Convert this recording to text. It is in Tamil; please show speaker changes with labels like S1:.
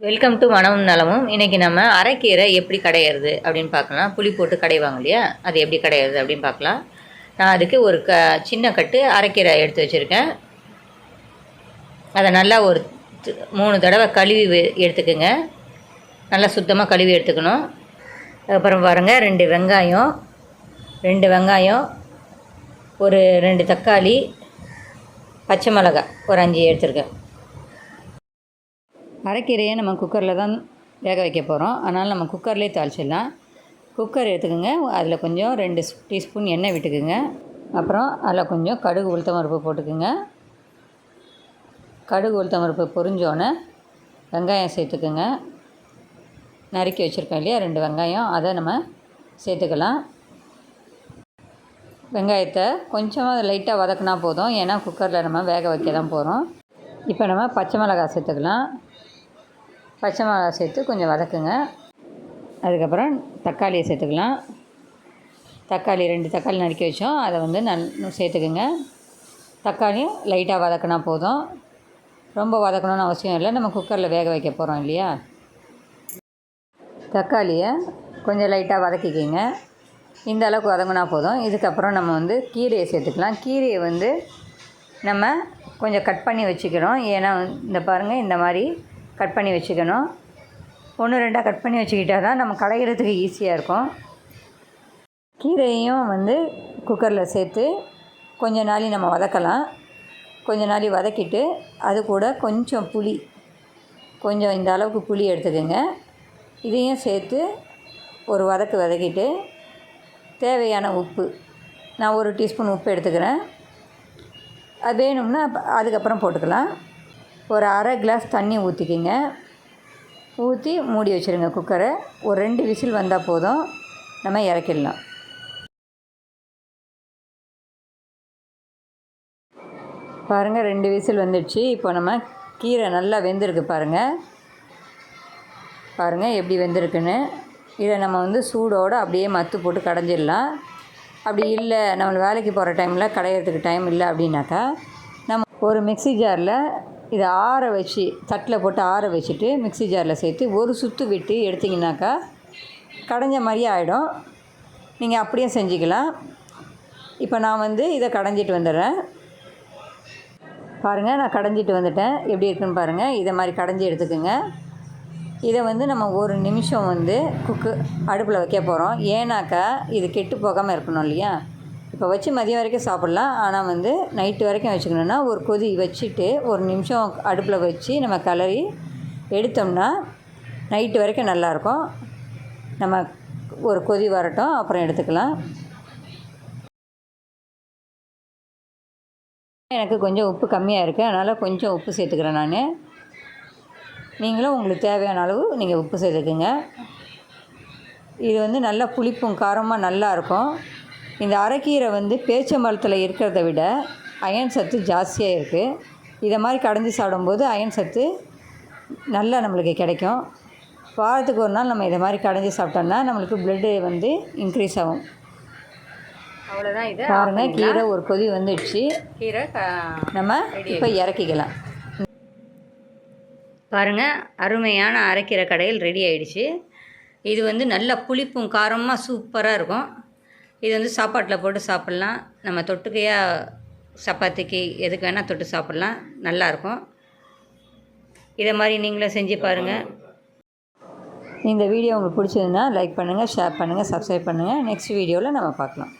S1: வெல்கம் டு மனமும் நலமும் இன்றைக்கி நம்ம அரைக்கீரை எப்படி கடையிறது அப்படின்னு பார்க்கலாம். புளி போட்டு கடைவாங்க இல்லையா? அது எப்படி கடையிறது அப்படின்னு பார்க்கலாம். நான் அதுக்கு ஒரு க சின்ன கட்டு அரைக்கீரை எடுத்து வச்சுருக்கேன். அதை நல்லா ஒரு மூணு தடவை கழுவி வெ- எடுத்துக்கோங்க. நல்லா சுத்தமாக கழுவி எடுத்துக்கணும். அதுக்கப்புறம் பாருங்கள் ரெண்டு வெங்காயம் ரெண்டு வெங்காயம் ஒரு ரெண்டு தக்காளி பச்சை மிளகா ஒரு அஞ்சு எடுத்துருக்கேன். அரைக்கீரையை நம்ம குக்கரில் தான் வேக வைக்க போகிறோம் அதனால் நம்ம குக்கர்லேயே தாளிச்சிடலாம். குக்கர் எடுத்துக்கோங்க. அதில் கொஞ்சம் ரெண்டு டீஸ்பூன் எண்ணெய் விட்டுக்குங்க. அப்புறம் அதில் கொஞ்சம் கடுகு உளுத்தம் பருப்பு போட்டுக்குங்க. கடுகு உளுத்தம் பருப்பு பொரிஞ்சோன்னே வெங்காயம் சேர்த்துக்குங்க. நறுக்கி வச்சுருக்கோம் இல்லையா? ரெண்டு வெங்காயம். அதை நம்ம சேர்த்துக்கலாம். வெங்காயத்தை கொஞ்சமாக லைட்டாக வதக்குனா போதும். ஏன்னா குக்கரில் நம்ம வேக வைக்க தான் போகிறோம் இப்போ நம்ம பச்சை மிளகாய் சேர்த்துக்கலாம். பச்சை மிளகாய் சேர்த்து கொஞ்சம் வதக்குங்க. அதுக்கப்புறம் தக்காளியை சேர்த்துக்கலாம். தக்காளி ரெண்டு தக்காளி நறுக்கி வச்சோம். அதை வந்து நல் சேர்த்துக்குங்க. தக்காளியும் லைட்டாக வதக்கினா போதும். ரொம்ப வதக்கணும்னு அவசியம் இல்லை. நம்ம குக்கரில் வேக வைக்க போகிறோம் இல்லையா? தக்காளியை கொஞ்சம் லைட்டாக வதக்கிக்கிங்க. இந்த அளவுக்கு வதங்கினா போதும். இதுக்கப்புறம் நம்ம வந்து கீரையை சேர்த்துக்கலாம். கீரையை வந்து நம்ம கொஞ்சம் கட் பண்ணி வச்சுக்கிறோம் ஏன்னா இந்த பாருங்கள் இந்த மாதிரி கட் பண்ணி வச்சுக்கணும். ஒன்று ரெண்டாக கட் பண்ணி வச்சுக்கிட்டா தான் நம்ம களைகிறதுக்கு ஈஸியாக இருக்கும். கீரையும் வந்து குக்கரில் சேர்த்து கொஞ்ச நாளி நம்ம வதக்கலாம். கொஞ்ச நாளி வதக்கிட்டு அது கூட கொஞ்சம் புளி. கொஞ்சம் இந்த அளவுக்கு புளி எடுத்துக்கோங்க. இதையும் சேர்த்து ஒரு வதக்கு வதக்கிட்டு தேவையான உப்பு நான் ஒரு டீஸ்பூன் உப்பு எடுத்துக்கிறேன். அது வேணும்னா அதுக்கப்புறம் போட்டுக்கலாம். ஒரு அரை கிளாஸ் தண்ணி ஊற்றிக்கிங்க ஊற்றி மூடி வச்சுருங்க குக்கரை ஒரு ரெண்டு விசில் வந்தால் போதும். நம்ம இறக்கிடலாம். பாருங்கள் ரெண்டு விசில் வந்துடுச்சு. இப்போ நம்ம கீரை நல்லா வெந்திருக்கு பாருங்கள் பாருங்கள் எப்படி வெந்திருக்குன்னு. இதை நம்ம வந்து சூடோடு அப்படியே மத்து போட்டு கடைஞ்சிடலாம். அப்படி இல்லை நம்ம வேலைக்கு போகிற டைமில் கடையிறதுக்கு டைம் இல்லை அப்படின்னாக்கா நம்ம ஒரு மிக்ஸி ஜாரில் இதை ஆற வச்சு தட்டில் போட்டு ஆற வச்சுட்டு மிக்ஸி ஜாரில் சேர்த்து ஒரு சுற்று விட்டு எடுத்திங்கனாக்கா கடைஞ்ச மாதிரியே ஆகிடும் நீங்கள் அப்படியே செஞ்சுக்கலாம். இப்போ நான் வந்து இதை கடைஞ்சிட்டு வந்துடுறேன். பாருங்கள் நான் கடைஞ்சிட்டு வந்துட்டேன். எப்படி இருக்குன்னு பாருங்கள் இதை மாதிரி கடைஞ்சி எடுத்துக்கோங்க. இதை வந்து நம்ம ஒரு நிமிஷம் வந்து குக்கு அடுப்பில் வைக்க போகிறோம் ஏன்னாக்கா இது கெட்டு போகாமல் இருக்கணும் இல்லையா? இப்போ வச்சு மதியம் வரைக்கும் சாப்பிட்லாம். ஆனால் வந்து நைட்டு வரைக்கும் வச்சுக்கணுன்னா ஒரு கொதி வச்சுட்டு ஒரு நிமிஷம் அடுப்பில் வச்சு நம்ம கிளறி எடுத்தோம்னா நைட்டு வரைக்கும் நல்லாயிருக்கும். நம்ம ஒரு கொதி வரட்டும் அப்புறம் எடுத்துக்கலாம். எனக்கு கொஞ்சம் உப்பு கம்மியாக இருக்குது அதனால் கொஞ்சம் உப்பு சேர்த்துக்கிறேன் நான். நீங்களும் உங்களுக்கு தேவையான அளவு நீங்கள் உப்பு சேர்த்துக்குங்க. இது வந்து நல்லா புளிப்பும் காரமாக நல்லா இருக்கும். இந்த அரைக்கீரை வந்து பேச்சம்பழத்தில் இருக்கிறத விட அயன் சத்து ஜாஸ்தியாக இருக்குது இதை மாதிரி கடைஞ்சி சாப்பிடும்போது அயன் சத்து நல்லா நம்மளுக்கு கிடைக்கும். வாரத்துக்கு ஒரு நாள் நம்ம இதை மாதிரி கடைஞ்சி சாப்பிட்டோம்னா நம்மளுக்கு பிளட்டு வந்து இன்க்ரீஸ் ஆகும்.
S2: அவ்வளோதான் இது.
S1: பாருங்க கீரை ஒரு கொதி வந்துடுச்சு.
S2: கீரை
S1: நம்ம இப்போ இறக்கிக்கலாம். பாருங்க அருமையான அரைக்கீரை கடையில் ரெடி ஆயிடுச்சு. இது வந்து நல்ல புளிப்பும் காரமாக சூப்பராக இருக்கும். இது வந்து சாப்பாட்டில் போட்டு சாப்பிட்லாம். நம்ம தொட்டுக்கையாக சப்பாத்திக்கு எதுக்கு வேணால் தொட்டு சாப்பிட்லாம். நல்லாயிருக்கும் இதை மாதிரி நீங்களும் செஞ்சு பாருங்கள் இந்த வீடியோ உங்களுக்கு பிடிச்சதுன்னா லைக் பண்ணுங்கள் ஷேர் பண்ணுங்கள் சப்ஸ்கிரைப் பண்ணுங்கள் நெக்ஸ்ட் வீடியோவில் நம்ம பார்க்கலாம்.